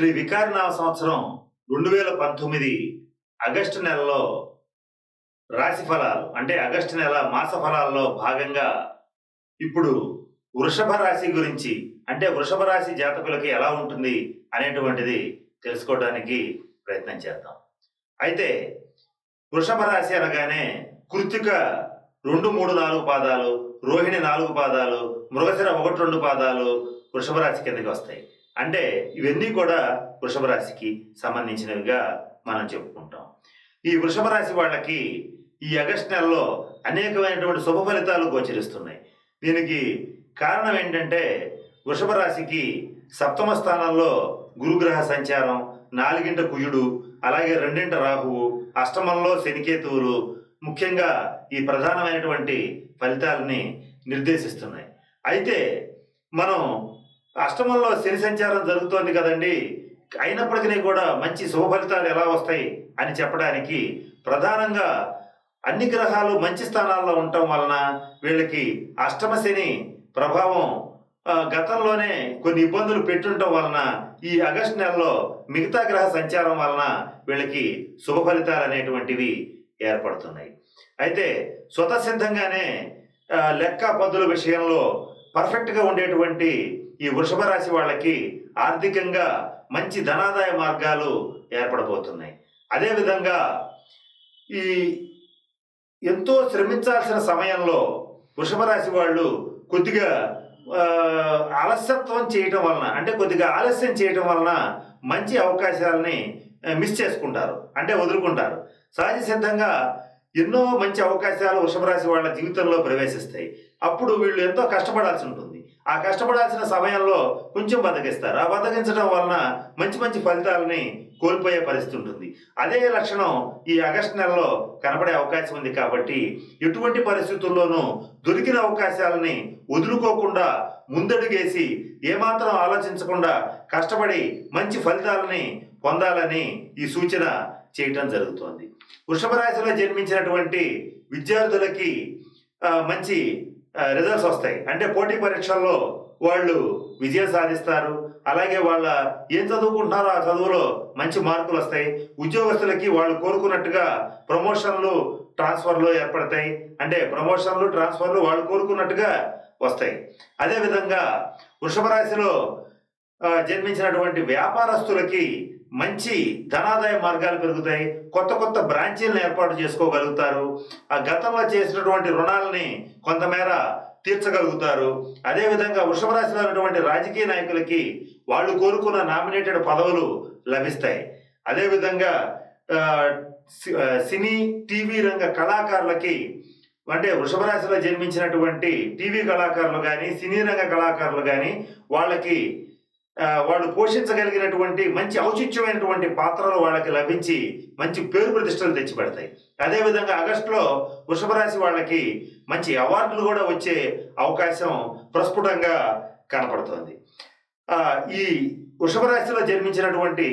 శ్రీ వికారనామ సంవత్సరం రెండు వేల పంతొమ్మిది ఆగస్టు నెలలో రాశి ఫలాలు అంటే ఆగస్టు నెల మాస ఫలాల్లో భాగంగా ఇప్పుడు వృషభ రాశి గురించి అంటే వృషభ రాశి జాతకులకి ఎలా ఉంటుంది అనేటువంటిది తెలుసుకోవడానికి ప్రయత్నం చేద్దాం. అయితే వృషభ రాశి అనగానే కృతిక రెండు మూడు నాలుగు పాదాలు రోహిణి నాలుగు పాదాలు మృగశిర ఒకటి రెండు పాదాలు వృషభ రాశి కిందకి వస్తాయి. అంటే ఇవన్నీ కూడా వృషభ రాశికి సంబంధించినవిగా మనం చెప్పుకుంటాం. ఈ వృషభ రాశి వాళ్ళకి ఈ ఆగస్టు నెలలో అనేకమైనటువంటి శుభ ఫలితాలు గోచరిస్తున్నాయి. దీనికి కారణం ఏంటంటే వృషభ రాశికి సప్తమ స్థానంలో గురుగ్రహ సంచారం నాలుగింట కుయుడు అలాగే రెండింట రాహువు అష్టమంలో శనికేతువులు ముఖ్యంగా ఈ ప్రధానమైనటువంటి ఫలితాలని నిర్దేశిస్తున్నాయి. అయితే మనం అష్టమంలో శని సంచారం జరుగుతోంది కదండి. అయినప్పటికీ కూడా మంచి శుభ ఫలితాలు ఎలా వస్తాయి అని చెప్పడానికి ప్రధానంగా అన్ని గ్రహాలు మంచి స్థానాల్లో ఉండటం వలన వీళ్ళకి అష్టమ శని ప్రభావం గతంలోనే కొన్ని ఇబ్బందులు పెట్టుండటం వలన ఈ ఆగస్టు నెలలో మిగతా గ్రహ సంచారం వలన వీళ్ళకి శుభ ఫలితాలు అనేటువంటివి ఏర్పడుతున్నాయి. అయితే స్వతసిద్ధంగానే లెక్క పద్దుల విషయంలో పర్ఫెక్ట్గా ఉండేటువంటి ఈ వృషభ రాశి వాళ్ళకి ఆర్థికంగా మంచి ధనాదాయ మార్గాలు ఏర్పడబోతున్నాయి. అదేవిధంగా ఈ ఎంతో శ్రమించాల్సిన సమయంలో వృషభ రాశి వాళ్ళు కొద్దిగా ఆలస్యత్వం చేయటం వలన అంటే కొద్దిగా ఆలస్యం చేయటం వలన మంచి అవకాశాలని మిస్ చేసుకుంటారు అంటే వదులుకుంటారు. సహజ సిద్ధంగా ఎన్నో మంచి అవకాశాలు వృషభ రాశి వాళ్ళ జీవితంలో ప్రవేశిస్తాయి. అప్పుడు వీళ్ళు ఎంతో కష్టపడాల్సి ఉంటుంది. ఆ కష్టపడాల్సిన సమయంలో కొంచెం బతకిస్తారు. ఆ బతకించడం వలన మంచి మంచి ఫలితాలని కోల్పోయే పరిస్థితి ఉంటుంది. అదే లక్షణం ఈ ఆగస్టు నెలలో కనబడే అవకాశం ఉంది కాబట్టి ఎటువంటి పరిస్థితుల్లోనూ దొరికిన అవకాశాలని వదులుకోకుండా ముందడుగేసి ఏమాత్రం ఆలోచించకుండా కష్టపడి మంచి ఫలితాలని పొందాలని ఈ సూచన చేయటం జరుగుతోంది. వృషభ రాశిలో జన్మించినటువంటి విద్యార్థులకి మంచి రిజల్ట్స్ వస్తాయి. అంటే పోటీ పరీక్షల్లో వాళ్ళు విజయం సాధిస్తారు. అలాగే వాళ్ళ ఏం చదువుకుంటున్నారో ఆ చదువులో మంచి మార్కులు వస్తాయి. ఉద్యోగస్తులకి వాళ్ళు కోరుకున్నట్టుగా ప్రమోషన్లు ట్రాన్స్ఫర్లు ఏర్పడతాయి. అంటే ప్రమోషన్లు ట్రాన్స్ఫర్లు వాళ్ళు కోరుకున్నట్టుగా వస్తాయి. అదేవిధంగా వృషభ రాశిలో జన్మించినటువంటి వ్యాపారస్తులకి మంచి ధనాదాయ మార్గాలు పెరుగుతాయి. కొత్త కొత్త బ్రాంచీలను ఏర్పాటు చేసుకోగలుగుతారు. ఆ గతంలో చేసినటువంటి రుణాలని కొంతమేర తీర్చగలుగుతారు. అదేవిధంగా వృషభ రాశిలో ఉన్నటువంటి రాజకీయ నాయకులకి వాళ్ళు కోరుకున్న నామినేటెడ్ పదవులు లభిస్తాయి. అదేవిధంగా సి- సినీ టీవీ రంగ కళాకారులకి అంటే వృషభ రాశిలో జన్మించినటువంటి టీవీ కళాకారులు కానీ సినీ రంగ కళాకారులు కానీ వాళ్ళకి వాళ్ళు పోషించగలిగినటువంటి మంచి ఔచిత్యమైనటువంటి పాత్రలు వాళ్ళకి లభించి మంచి పేరు ప్రతిష్టలు తెచ్చిపెడతాయి. అదేవిధంగా ఆగస్టులో వృషభ రాశి వాళ్ళకి మంచి అవార్డులు కూడా వచ్చే అవకాశం ప్రస్ఫుటంగా కనపడుతోంది. ఈ వృషభ రాశిలో జన్మించినటువంటి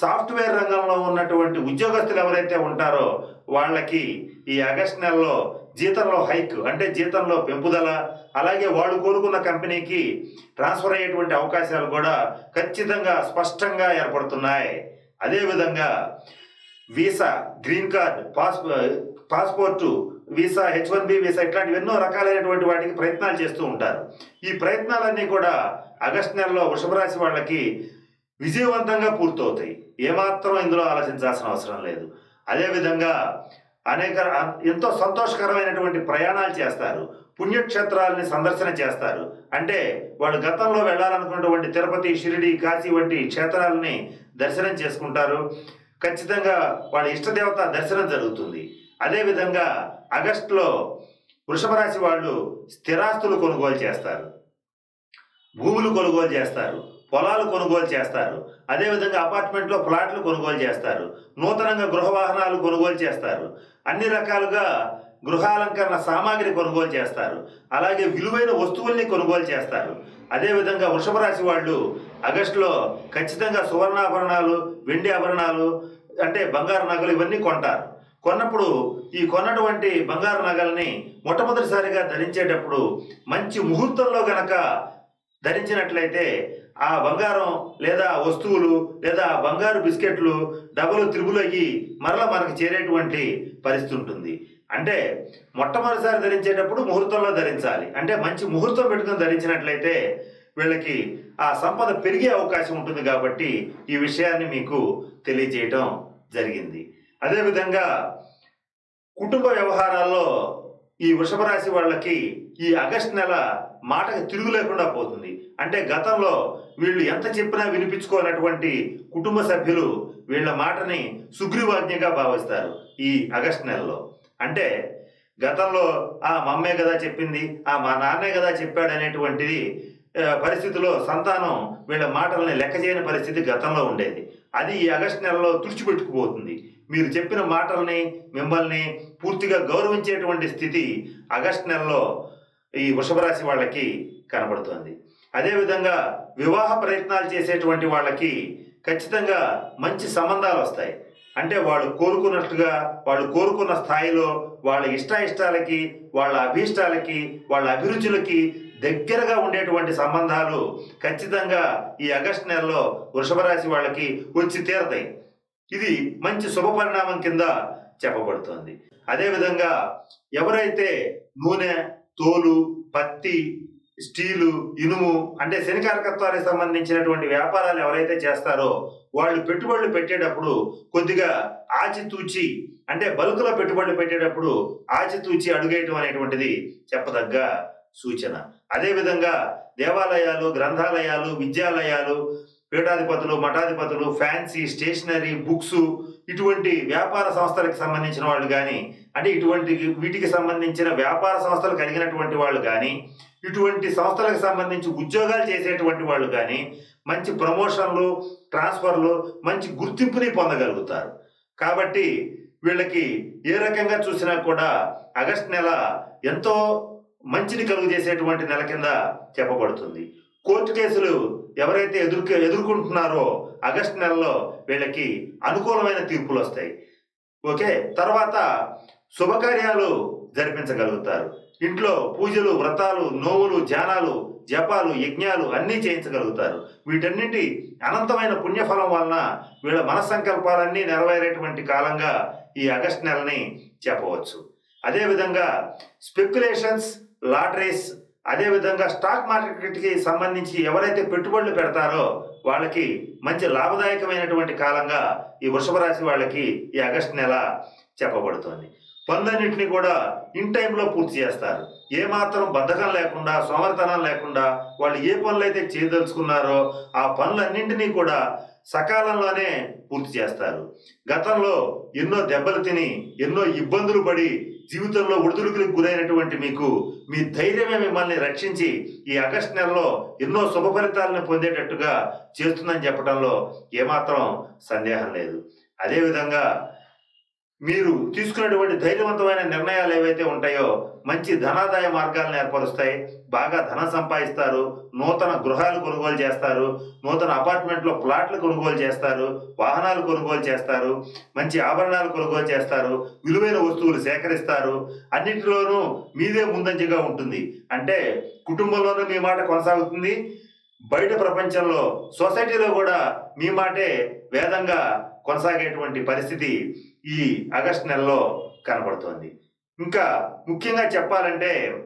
సాఫ్ట్వేర్ రంగంలో ఉన్నటువంటి ఉద్యోగస్తులు ఎవరైతే ఉంటారో వాళ్ళకి ఈ ఆగస్ట్ నెలలో జీతంలో హైక్ అంటే జీతంలో పెంపుదల అలాగే వాళ్ళు కోరుకున్న కంపెనీకి ట్రాన్స్ఫర్ అయ్యేటువంటి అవకాశాలు కూడా ఖచ్చితంగా స్పష్టంగా ఏర్పడుతున్నాయి. అదేవిధంగా visa green card pass passport visa H one B visa ఇట్లాంటివి ఎన్నో రకాలైనటువంటి వాటికి ప్రయత్నాలు చేస్తూ ఉంటారు. ఈ ప్రయత్నాలన్నీ కూడా ఆగస్ట్ నెలలో వృషభ రాశి వాళ్ళకి విజయవంతంగా పూర్తవుతాయి. ఏమాత్రం ఇందులో ఆలోచించాల్సిన అవసరం లేదు. అదేవిధంగా అనేక ఎంతో సంతోషకరమైనటువంటి ప్రయాణాలు చేస్తారు. పుణ్యక్షేత్రాలని సందర్శన చేస్తారు. అంటే వాళ్ళు గతంలో వెళ్ళాలనుకున్నటువంటి తిరుపతి షిరిడి కాశీ వంటి క్షేత్రాలని దర్శనం చేసుకుంటారు. ఖచ్చితంగా వాళ్ళ ఇష్టదేవత దర్శనం జరుగుతుంది. అదేవిధంగా ఆగస్టులో వృషభ రాశి వాళ్ళు స్థిరాస్తులు కొనుగోలు చేస్తారు. భూములు కొనుగోలు చేస్తారు. పొలాలు కొనుగోలు చేస్తారు. అదేవిధంగా అపార్ట్మెంట్లో ఫ్లాట్లు కొనుగోలు చేస్తారు. నూతనంగా గృహ వాహనాలు కొనుగోలు చేస్తారు. అన్ని రకాలుగా గృహాలంకరణ సామాగ్రి కొనుగోలు చేస్తారు. అలాగే విలువైన వస్తువుల్ని కొనుగోలు చేస్తారు. అదేవిధంగా వృషభ రాశి వాళ్ళు ఆగస్టులో ఖచ్చితంగా సువర్ణాభరణాలు వెండి ఆభరణాలు అంటే బంగారు నగలు ఇవన్నీ కొంటారు. కొన్నప్పుడు ఈ కొన్నటువంటి బంగారు నగల్ని మొట్టమొదటిసారిగా ధరించేటప్పుడు మంచి ముహూర్తంలో గనక ధరించినట్లయితే ఆ బంగారం లేదా వస్తువులు లేదా బంగారు బిస్కెట్లు డబుల్ త్రిబుల్ అయ్యి మరలా మనకు చేరేటువంటి పరిస్థితి ఉంటుంది. అంటే మొట్టమొదటిసారి ధరించేటప్పుడు ముహూర్తంలో ధరించాలి. అంటే మంచి ముహూర్తం పెట్టుకుని ధరించినట్లయితే వీళ్ళకి ఆ సంపద పెరిగే అవకాశం ఉంటుంది కాబట్టి ఈ విషయాన్ని మీకు తెలియజేయటం జరిగింది. అదేవిధంగా కుటుంబ వ్యవహారాల్లో ఈ వృషభ రాశి వాళ్ళకి ఈ ఆగస్ట్ నెల మాటకు తిరుగు లేకుండా పోతుంది. అంటే గతంలో వీళ్ళు ఎంత చెప్పినా వినిపించుకోనటువంటి కుటుంబ సభ్యులు వీళ్ళ మాటని సుగ్రీవాజ్ఞగా భావిస్తారు ఈ ఆగస్ట్ నెలలో. అంటే గతంలో ఆ మా అమ్మే కదా చెప్పింది ఆ మా నాన్నే కదా చెప్పాడు అనేటువంటిది పరిస్థితిలో సంతానం వీళ్ళ మాటల్ని లెక్క చేయని పరిస్థితి గతంలో ఉండేది. అది ఈ ఆగస్ట్ నెలలో తుడిచిపెట్టుకుపోతుంది. మీరు చెప్పిన మాటల్ని మిమ్మల్ని పూర్తిగా గౌరవించేటువంటి స్థితి ఆగస్ట్ నెలలో ఈ వృషభరాశి వాళ్ళకి కనబడుతోంది. అదేవిధంగా వివాహ ప్రయత్నాలు చేసేటువంటి వాళ్ళకి ఖచ్చితంగా మంచి సంబంధాలు వస్తాయి. అంటే వాళ్ళు కోరుకున్నట్టుగా వాళ్ళు కోరుకున్న స్థాయిలో వాళ్ళ ఇష్ట ఇష్టాలకి వాళ్ళ అభీష్టాలకి వాళ్ళ అభిరుచులకి దగ్గరగా ఉండేటువంటి సంబంధాలు ఖచ్చితంగా ఈ ఆగస్ట్ నెలలో వృషభ రాశి వాళ్ళకి వచ్చి తీరతాయి. ఇది మంచి శుభ పరిణామం కింద చెప్పబడుతోంది. అదేవిధంగా ఎవరైతే నూనె తోలు పత్తి స్టీలు ఇనుము అంటే శనికారకత్వానికి సంబంధించినటువంటి వ్యాపారాలు ఎవరైతే చేస్తారో వాళ్ళు పెట్టుబడులు పెట్టేటప్పుడు కొద్దిగా ఆచితూచి అంటే బల్క్లో పెట్టుబడులు పెట్టేటప్పుడు ఆచితూచి అడుగేయటం అనేటువంటిది చెప్పదగ్గ సూచన. అదేవిధంగా దేవాలయాలు గ్రంథాలయాలు విద్యాలయాలు పీఠాధిపతులు మఠాధిపతులు ఫ్యాన్సీ స్టేషనరీ బుక్స్ ఇటువంటి వ్యాపార సంస్థలకు సంబంధించిన వాళ్ళు కానీ అంటే ఇటువంటి వీటికి సంబంధించిన వ్యాపార సంస్థలు కలిగినటువంటి వాళ్ళు కానీ ఇటువంటి సంస్థలకు సంబంధించి ఉద్యోగాలు చేసేటువంటి వాళ్ళు కానీ మంచి ప్రమోషన్లు ట్రాన్స్ఫర్లు మంచి గుర్తింపుని పొందగలుగుతారు. కాబట్టి వీళ్ళకి ఏ రకంగా చూసినా కూడా ఆగస్ట్ నెల ఎంతో మంచిని కలుగు చేసేటువంటి నెల కింద చెప్పబడుతుంది. కోర్టు కేసులు ఎవరైతే ఎదుర్కొ ఎదుర్కొంటున్నారో ఆగస్ట్ నెలలో వీళ్ళకి అనుకూలమైన తీర్పులు వస్తాయి. ఓకే? తర్వాత శుభకార్యాలు జరిపించగలుగుతారు. ఇంట్లో పూజలు వ్రతాలు నోవులు ధ్యానాలు జపాలు యజ్ఞాలు అన్నీ చేయించగలుగుతారు. వీటన్నిటి అనంతమైన పుణ్యఫలం వలన వీళ్ళ మనస్సంకల్పాలన్నీ నెరవేరేటువంటి కాలంగా ఈ ఆగస్ట్ నెలని చెప్పవచ్చు. అదేవిధంగా స్పెక్యులేషన్స్ లాటరీస్ అదేవిధంగా స్టాక్ మార్కెట్కి సంబంధించి ఎవరైతే పెట్టుబడులు పెడతారో వాళ్ళకి మంచి లాభదాయకమైనటువంటి కాలంగా ఈ వృషభ రాశి వాళ్ళకి ఈ ఆగస్టు నెల చెప్పబడుతోంది. పనులన్నింటినీ కూడా ఇన్ టైంలో పూర్తి చేస్తారు. ఏమాత్రం బద్ధకం లేకుండా సోమర్తనం లేకుండా వాళ్ళు ఏ పనులు అయితే చేయదలుచుకున్నారో ఆ పనులన్నింటినీ కూడా సకాలంలోనే పూర్తి చేస్తారు. గతంలో ఎన్నో దెబ్బలు తిని ఎన్నో ఇబ్బందులు పడి జీవితంలో ఒడిదుడుకులకు గురైనటువంటి మీకు మీ ధైర్యమే మిమ్మల్ని రక్షించి ఈ ఆగస్ట్ నెలలో ఎన్నో శుభ ఫలితాలను పొందేటట్టుగా చేస్తుందని చెప్పడంలో ఏమాత్రం సందేహం లేదు. అదేవిధంగా మీరు తీసుకున్నటువంటి ధైర్యవంతమైన నిర్ణయాలు ఏవైతే ఉంటాయో మంచి ధనాదాయ మార్గాలను ఏర్పరుస్తాయి. బాగా ధనం సంపాదిస్తారు. నూతన గృహాలు కొనుగోలు చేస్తారు. నూతన అపార్ట్మెంట్లో ప్లాట్లు కొనుగోలు చేస్తారు. వాహనాలు కొనుగోలు చేస్తారు. మంచి ఆభరణాలు కొనుగోలు చేస్తారు. విలువైన వస్తువులు సేకరిస్తారు. అన్నింటిలోనూ మీదే ముందంజగా ఉంటుంది. అంటే కుటుంబంలోనూ మీ మాట కొనసాగుతుంది. బయట ప్రపంచంలో సొసైటీలో కూడా మీ మాటే వేదంగా కొనసాగేటువంటి పరిస్థితి ఈ ఆగస్ట్ నెలలో కనబడుతోంది. ఇంకా ముఖ్యంగా చెప్పాలంటే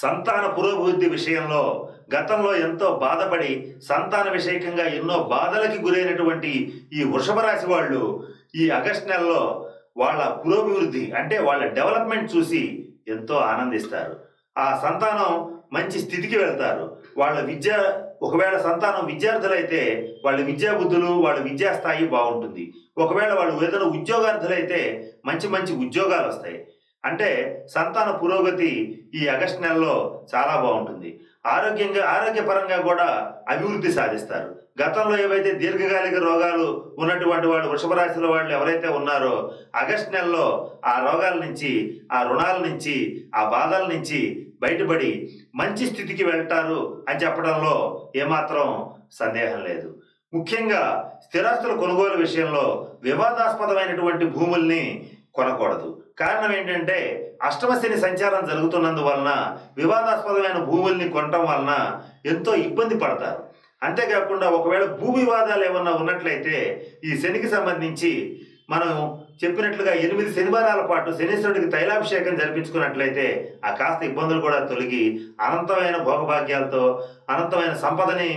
సంతాన పురోభివృద్ధి విషయంలో గతంలో ఎంతో బాధపడి సంతాన విషయకంగా ఎన్నో బాధలకి గురైనటువంటి ఈ వృషభ రాశి వాళ్ళు ఈ ఆగస్ట్ నెలలో వాళ్ళ పురోభివృద్ధి అంటే వాళ్ళ డెవలప్మెంట్ చూసి ఎంతో ఆనందిస్తారు. ఆ సంతానం మంచి స్థితికి వెళ్తారు. వాళ్ళ విద్య ఒకవేళ సంతానం విద్యార్థులైతే వాళ్ళ విద్యా బుద్ధులు వాళ్ళ విద్యా స్థాయి బాగుంటుంది. ఒకవేళ వాళ్ళు ఏదైనా ఉద్యోగార్థులైతే మంచి మంచి ఉద్యోగాలు వస్తాయి. అంటే సంతాన పురోగతి ఈ ఆగస్ట్ నెలలో చాలా బాగుంటుంది. ఆరోగ్యంగా ఆరోగ్యపరంగా కూడా అభివృద్ధి సాధిస్తారు. గతంలో ఏవైతే దీర్ఘకాలిక రోగాలు ఉన్నటువంటి వాళ్ళు వృషభ రాశిలో వాళ్ళు ఎవరైతే ఉన్నారో ఆగస్ట్ నెలలో ఆ రోగాల నుంచి ఆ రుణాల నుంచి ఆ బాధల నుంచి బయటపడి మంచి స్థితికి వెళ్తారు అని చెప్పడంలో ఏమాత్రం సందేహం లేదు. ముఖ్యంగా స్థిరాస్తుల కొనుగోలు విషయంలో వివాదాస్పదమైనటువంటి భూముల్ని కొనకూడదు. కారణం ఏంటంటే అష్టమ శని సంచారం జరుగుతున్నందువలన వివాదాస్పదమైన భూముల్ని కొనటం వలన ఎంతో ఇబ్బంది పడతారు. అంతేకాకుండా ఒకవేళ భూ వివాదాలు ఏమన్నా ఉన్నట్లయితే ఈ శనికి సంబంధించి మనం చెప్పినట్లుగా ఎనిమిది శనివారాల పాటు శనీశ్వరుడికి తైలాభిషేకం జరిపించుకున్నట్లయితే ఆ కాస్త ఇబ్బందులు కూడా తొలగి అనంతమైన భోగభాగ్యాలతో అనంతమైన సంపదని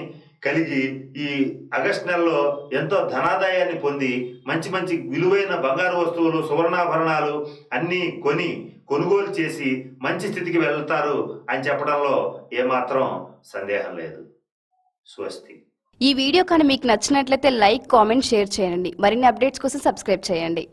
కలిగి ఈ ఆగస్ట్ నెలలో ఎంతో ధనాదాయాన్ని పొంది మంచి మంచి విలువైన బంగారు వస్తువులు సువర్ణాభరణాలు అన్నీ కొని కొనుగోలు చేసి మంచి స్థితికి వెళ్తారు అని చెప్పడంలో ఏమాత్రం సందేహం లేదు. స్వస్తి. ఈ వీడియో కానీ మీకు నచ్చినట్లయితే లైక్ కామెంట్ షేర్ చేయండి. మరిన్ని అప్డేట్స్ కోసం సబ్స్క్రైబ్ చేయండి.